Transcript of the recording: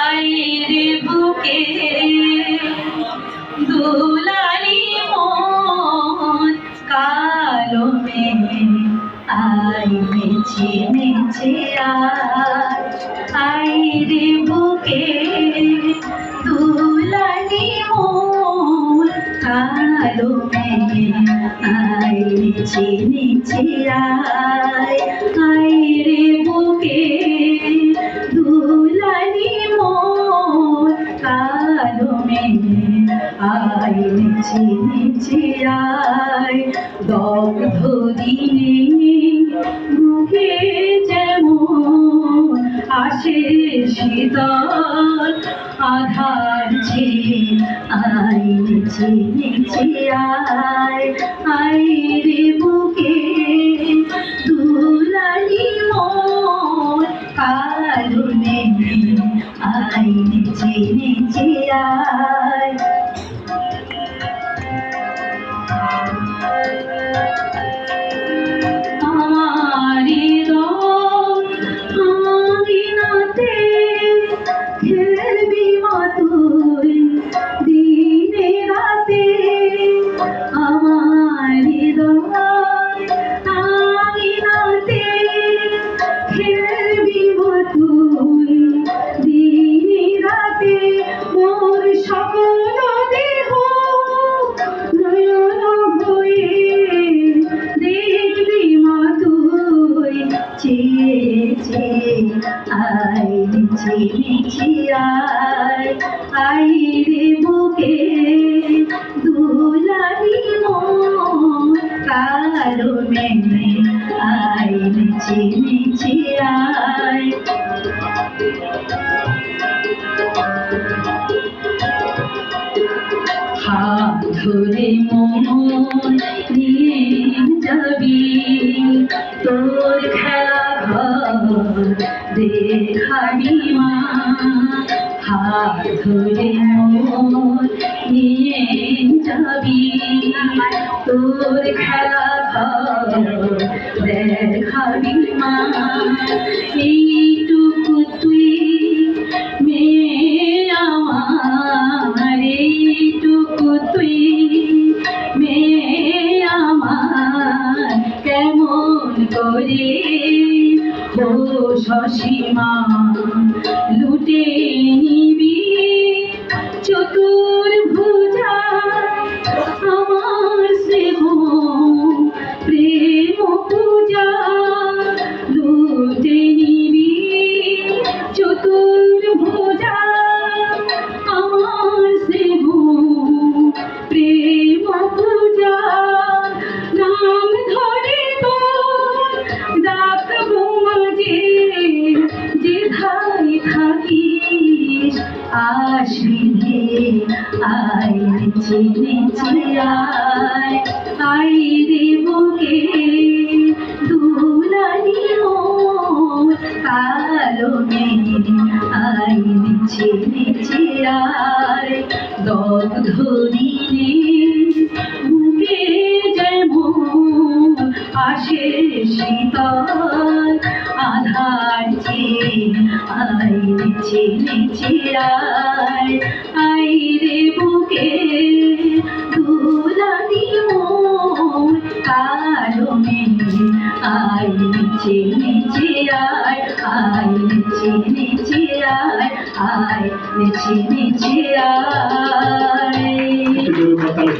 আইরে বুকে দুলালি মন কালো মেয়ে আই মেছে মেছে আইরে বুকে কালো মেয়ে আই মেছে মেছে আয় বুকে আয় দগ্ধ দিনে মুখে যেমন আসে শীতল, আধার ছে আই মিছি আয় আই রে বুকে। দুলালি মন কালো মেয়ে আই নিচে আয়। আই নিচে নিচে আয় আই রে বুকে দুলালি মন কালো মেনে আই নিচে নিচে আয় হাত ধরে মন নিয়ে যাবি তোর খেলা দেখাবি মা, হাত ধরে মন নিয়ে যাবি। তোর খেলা ঘর দেখাবি মা, এইটুকু তুই মেয়ে আমার, এইটুকু তুই মেয়ে আমার, কেমন করে ও শশীমা লুটে নিবি চতুর আই নিচে নিচে আয় আই রে বুকে দুলালি মন কালো নিচে নিচে আয় দগ্ধ দিনে বুকে যেমন আসে শীতল আধার নিচে নিচে আয় রে বুকে দুলালি মন কালো মেয়ে আই নিচে নিচে আয় নিচে নিচে আয় আয় নিচে নিচে আয়।